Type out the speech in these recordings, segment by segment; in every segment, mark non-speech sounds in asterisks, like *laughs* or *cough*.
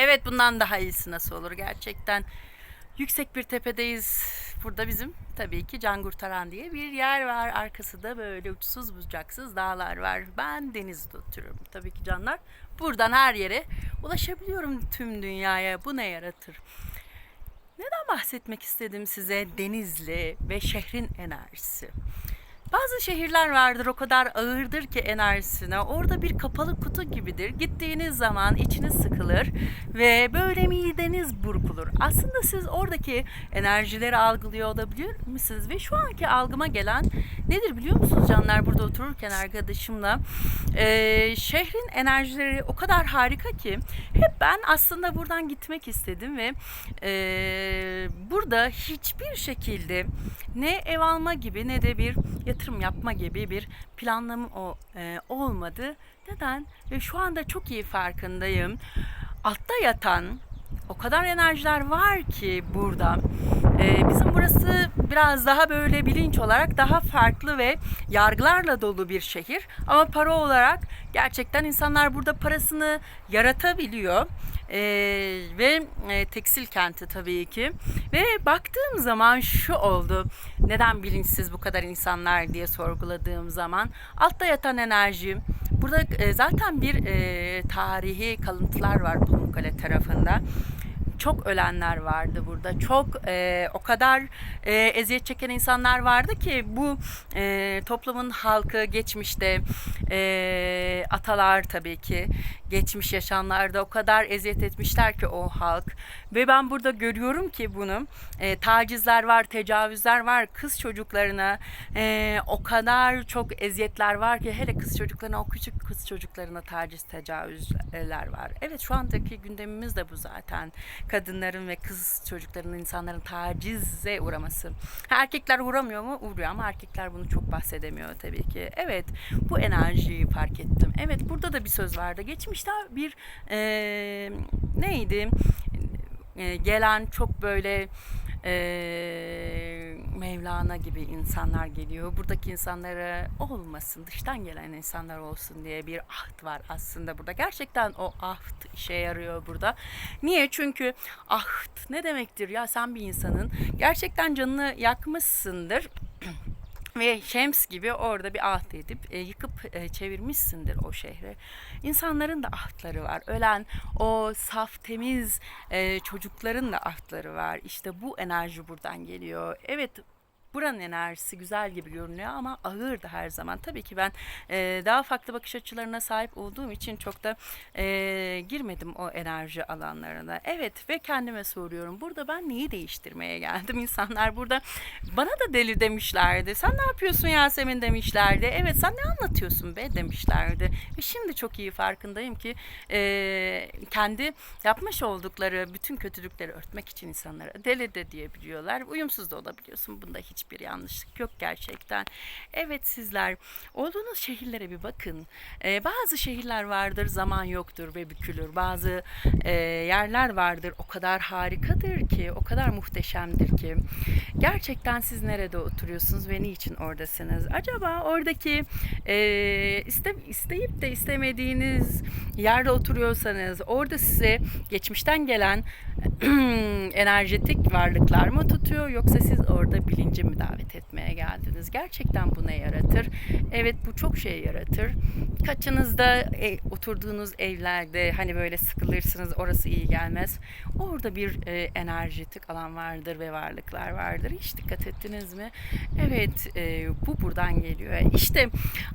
Evet bundan daha iyisi nasıl olur gerçekten. Yüksek bir tepedeyiz. Burada bizim tabii ki Can Kurtaran diye bir yer var. Arkası da böyle uçsuz bucaksız dağlar var. Ben denizde oturuyorum tabii ki canlar. Buradan her yere ulaşabiliyorum tüm dünyaya. Bu ne yaratır? Neden bahsetmek istedim size Denizli ve şehrin enerjisi? Bazı şehirler vardır o kadar ağırdır ki enerjisine. Orada bir kapalı kutu gibidir. Gittiğiniz zaman içiniz sıkılır ve böyle mideniz burkulur. Aslında siz oradaki enerjileri algılıyor olabilir misiniz? Ve şu anki algıma gelen nedir biliyor musunuz canlar? Burada otururken arkadaşımla Ee, şehrin enerjileri o kadar harika ki hep ben aslında buradan gitmek istedim ve ee, burada hiçbir şekilde ne ev alma gibi ne de bir yapma gibi bir planlamam o, e, olmadı. Neden? Ve şu anda çok iyi farkındayım. Altta yatan o kadar enerjiler var ki burada. Ee, bizim burası biraz daha böyle bilinç olarak daha farklı ve yargılarla dolu bir şehir. Ama para olarak gerçekten insanlar burada parasını yaratabiliyor. Ee, ve e, tekstil kenti tabii ki. Ve baktığım zaman şu oldu. Neden bilinçsiz bu kadar insanlar diye sorguladığım zaman altta yatan enerji Burada e, zaten bir e, tarihi kalıntılar var Pamukkale tarafında çok ölenler vardı burada. Çok e, o kadar e, eziyet çeken insanlar vardı ki bu e, toplumun halkı geçmişte e, atalar tabii ki geçmiş yaşamlarda o kadar eziyet etmişler ki o halk ve ben burada görüyorum ki bunu e, tacizler var, tecavüzler var kız çocuklarına e, o kadar çok eziyetler var ki hele kız çocuklarına o küçük kız çocuklarına taciz tecavüzler var. Evet şu andaki gündemimiz de bu zaten kadınların ve kız çocuklarının insanların tacize uğraması. Erkekler uğramıyor mu? Uğruyor ama erkekler bunu çok bahsedemiyor tabii ki. Evet bu enerjiyi fark ettim. Evet burada da bir söz vardı. Geçmişte bir e, neydi? E, gelen çok böyle e, Mevlana gibi insanlar geliyor. Buradaki insanlara olmasın, dıştan gelen insanlar olsun diye bir ahd var aslında burada. Gerçekten o ahd işe yarıyor burada. Niye? Çünkü ahd ne demektir ya sen bir insanın gerçekten canını yakmışsındır. Ve Şems gibi orada bir ahd edip e, yıkıp e, çevirmişsindir o şehri. İnsanların da ahdları var. Ölen o saf temiz e, çocukların da ahdları var. İşte bu enerji buradan geliyor. Evet buranın enerjisi güzel gibi görünüyor ama ağır da her zaman. Tabii ki ben e, daha farklı bakış açılarına sahip olduğum için çok da e, girmedim o enerji alanlarına. Evet ve kendime soruyorum. Burada ben neyi değiştirmeye geldim? *laughs* İnsanlar burada bana da deli demişlerdi. Sen ne yapıyorsun Yasemin demişlerdi. Evet sen ne anlatıyorsun be demişlerdi. Ve şimdi çok iyi farkındayım ki e, kendi yapmış oldukları bütün kötülükleri örtmek için insanlara deli de diyebiliyorlar. Uyumsuz da olabiliyorsun. Bunda hiçbir yanlışlık yok gerçekten. Evet sizler olduğunuz şehirlere bir bakın. E, bazı şehirler vardır zaman yoktur ve bükülür. Bazı e, yerler vardır o kadar harikadır ki, o kadar muhteşemdir ki. Gerçekten siz nerede oturuyorsunuz ve niçin oradasınız? Acaba oradaki e, iste, isteyip de istemediğiniz yerde oturuyorsanız orada size geçmişten gelen *clears throat* enerjetik varlıklar mı tutuyor yoksa siz orada bilinci mi davet etmeye geldiniz? Gerçekten bu ne yaratır? Evet bu çok şey yaratır. Kaçınızda e, oturduğunuz evlerde hani böyle sıkılırsınız orası iyi gelmez. Orada bir e, enerjetik alan vardır ve varlıklar vardır. Hiç dikkat ettiniz mi? Evet e, bu buradan geliyor. İşte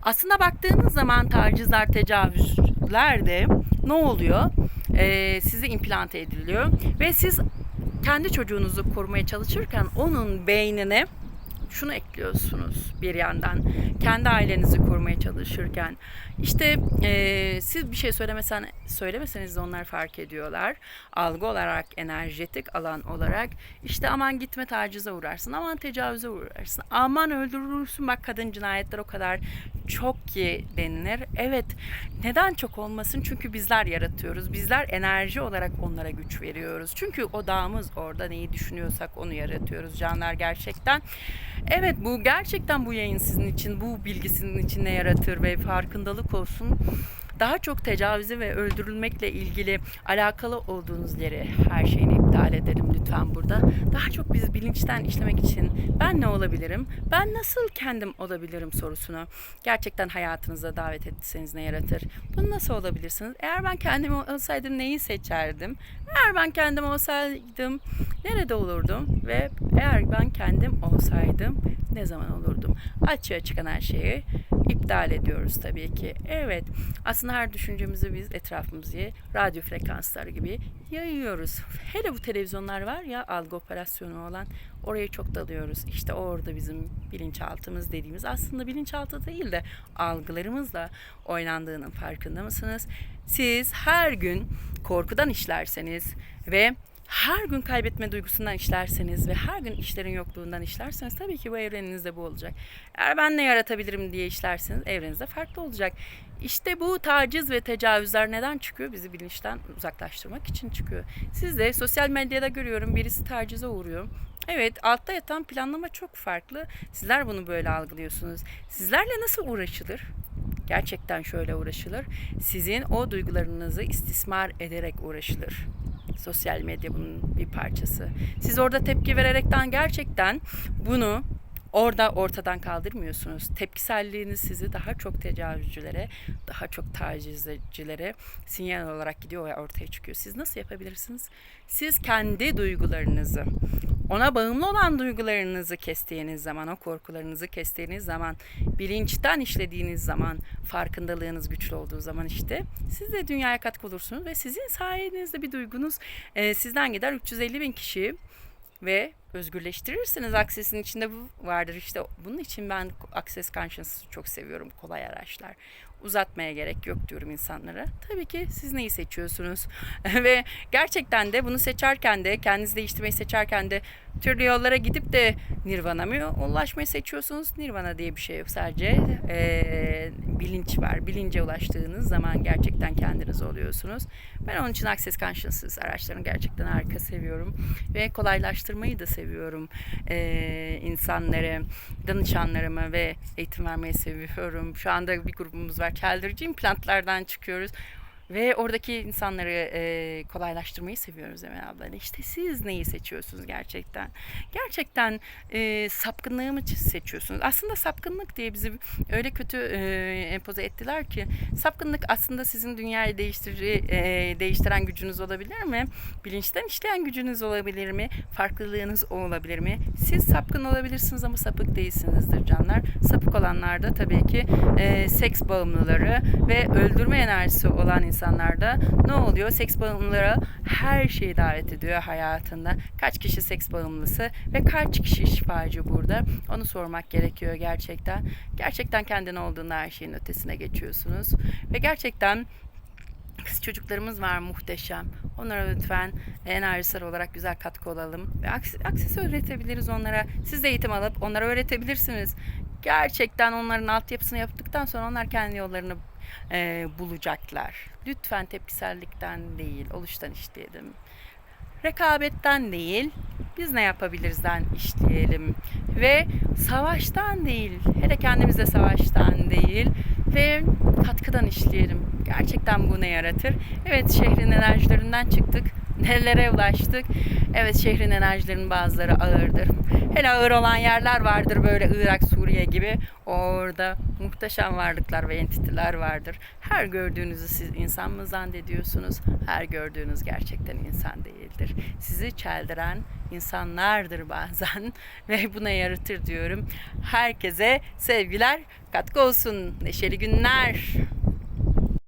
aslında baktığınız zaman tacizler, tecavüzler de ne oluyor? E, size implante ediliyor ve siz kendi çocuğunuzu korumaya çalışırken onun beynine şunu ekliyorsunuz bir yandan kendi ailenizi korumaya çalışırken. İşte e, siz bir şey söylemesen söylemeseniz de onlar fark ediyorlar. Algı olarak enerjetik alan olarak işte aman gitme tacize uğrarsın aman tecavüze uğrarsın aman öldürürsün. Bak kadın cinayetler o kadar çok ki denilir. Evet neden çok olmasın? Çünkü bizler yaratıyoruz. Bizler enerji olarak onlara güç veriyoruz. Çünkü odağımız orada. Neyi düşünüyorsak onu yaratıyoruz. Canlar gerçekten Evet bu gerçekten bu yayın sizin için, bu bilgi sizin için ne yaratır ve farkındalık olsun. Daha çok tecavüze ve öldürülmekle ilgili alakalı olduğunuz yere her şeyini iptal edelim lütfen burada. Daha çok biz bilinçten işlemek için ben ne olabilirim? Ben nasıl kendim olabilirim sorusunu gerçekten hayatınıza davet etseniz ne yaratır? Bunu nasıl olabilirsiniz? Eğer ben kendim olsaydım neyi seçerdim? Eğer ben kendim olsaydım nerede olurdum? Ve eğer ben kendim olsaydım ne zaman olurdum? Açığa çıkan her şeyi iptal ediyoruz tabii ki. Evet aslında her düşüncemizi biz etrafımızı radyo frekansları gibi yayıyoruz. Hele bu televizyonlar var ya algı operasyonu olan oraya çok dalıyoruz. İşte orada bizim bilinçaltımız dediğimiz aslında bilinçaltı değil de algılarımızla oynandığının farkında mısınız? Siz her gün korkudan işlerseniz ve her gün kaybetme duygusundan işlerseniz ve her gün işlerin yokluğundan işlerseniz tabii ki bu evreninizde bu olacak. Eğer ben ne yaratabilirim diye işlerseniz evrenizde farklı olacak. İşte bu taciz ve tecavüzler neden çıkıyor? Bizi bilinçten uzaklaştırmak için çıkıyor. Siz de sosyal medyada görüyorum birisi tacize uğruyor. Evet altta yatan planlama çok farklı. Sizler bunu böyle algılıyorsunuz. Sizlerle nasıl uğraşılır? Gerçekten şöyle uğraşılır. Sizin o duygularınızı istismar ederek uğraşılır. Sosyal medya bunun bir parçası. Siz orada tepki vererekten gerçekten bunu orada ortadan kaldırmıyorsunuz. Tepkiselliğiniz sizi daha çok tecavüzcülere, daha çok tacizcilere sinyal olarak gidiyor ve ortaya çıkıyor. Siz nasıl yapabilirsiniz? Siz kendi duygularınızı, ona bağımlı olan duygularınızı kestiğiniz zaman, o korkularınızı kestiğiniz zaman, bilinçten işlediğiniz zaman, farkındalığınız güçlü olduğu zaman işte siz de dünyaya katkı olursunuz ve sizin sayenizde bir duygunuz e, sizden gider. 350 bin kişi ve özgürleştirirsiniz. Access'in içinde bu vardır. İşte bunun için ben Access Conscious'ı çok seviyorum. Kolay araçlar. Uzatmaya gerek yok diyorum insanlara. Tabii ki siz neyi seçiyorsunuz? *laughs* Ve gerçekten de bunu seçerken de kendinizi değiştirmeyi seçerken de türlü yollara gidip de Nirvana mı ulaşmayı seçiyorsunuz? Nirvana diye bir şey yok. Sadece eee, bilinç var. Bilince ulaştığınız zaman gerçekten kendiniz oluyorsunuz. Ben onun için Access Consciousness araçlarını gerçekten harika seviyorum. Ve kolaylaştırmayı da seviyorum. Eee insanlara, danışanlarıma ve eğitim vermeyi seviyorum. Şu anda bir grubumuz var. Çeldirici implantlardan çıkıyoruz. Ve oradaki insanları e, kolaylaştırmayı seviyoruz Emel abla. İşte siz neyi seçiyorsunuz gerçekten? Gerçekten e, sapkınlığı mı seçiyorsunuz? Aslında sapkınlık diye bizi öyle kötü e, empoze ettiler ki sapkınlık aslında sizin dünyayı değiştiri, e, değiştiren gücünüz olabilir mi? Bilinçten işleyen gücünüz olabilir mi? Farklılığınız olabilir mi? Siz sapkın olabilirsiniz ama sapık değilsinizdir canlar. Sapık olanlar da tabii ki e, seks bağımlıları ve öldürme enerjisi olan insanlarda ne oluyor? Seks bağımlıları her şeyi davet ediyor hayatında. Kaç kişi seks bağımlısı ve kaç kişi şifacı burada? Onu sormak gerekiyor gerçekten. Gerçekten kendin olduğunda her şeyin ötesine geçiyorsunuz. Ve gerçekten Kız çocuklarımız var muhteşem. Onlara lütfen enerjisel olarak güzel katkı olalım. Ve akses öğretebiliriz onlara. Siz de eğitim alıp onlara öğretebilirsiniz. Gerçekten onların altyapısını yaptıktan sonra onlar kendi yollarını e, bulacaklar. Lütfen tepkisellikten değil, oluştan işleyelim. Rekabetten değil, biz ne yapabilirizden işleyelim. Ve savaştan değil, hele kendimize savaştan değil ve katkıdan işleyelim. Gerçekten bu ne yaratır? Evet şehrin enerjilerinden çıktık. Nelere ulaştık? Evet şehrin enerjilerinin bazıları ağırdır. Hele ağır olan yerler vardır böyle Irak, Suriye gibi. Orada muhteşem varlıklar ve entiteler vardır. Her gördüğünüzü siz insan mı zannediyorsunuz? Her gördüğünüz gerçekten insan değildir. Sizi çeldiren insanlardır bazen *laughs* ve buna yaratır diyorum. Herkese sevgiler, katkı olsun. Neşeli günler.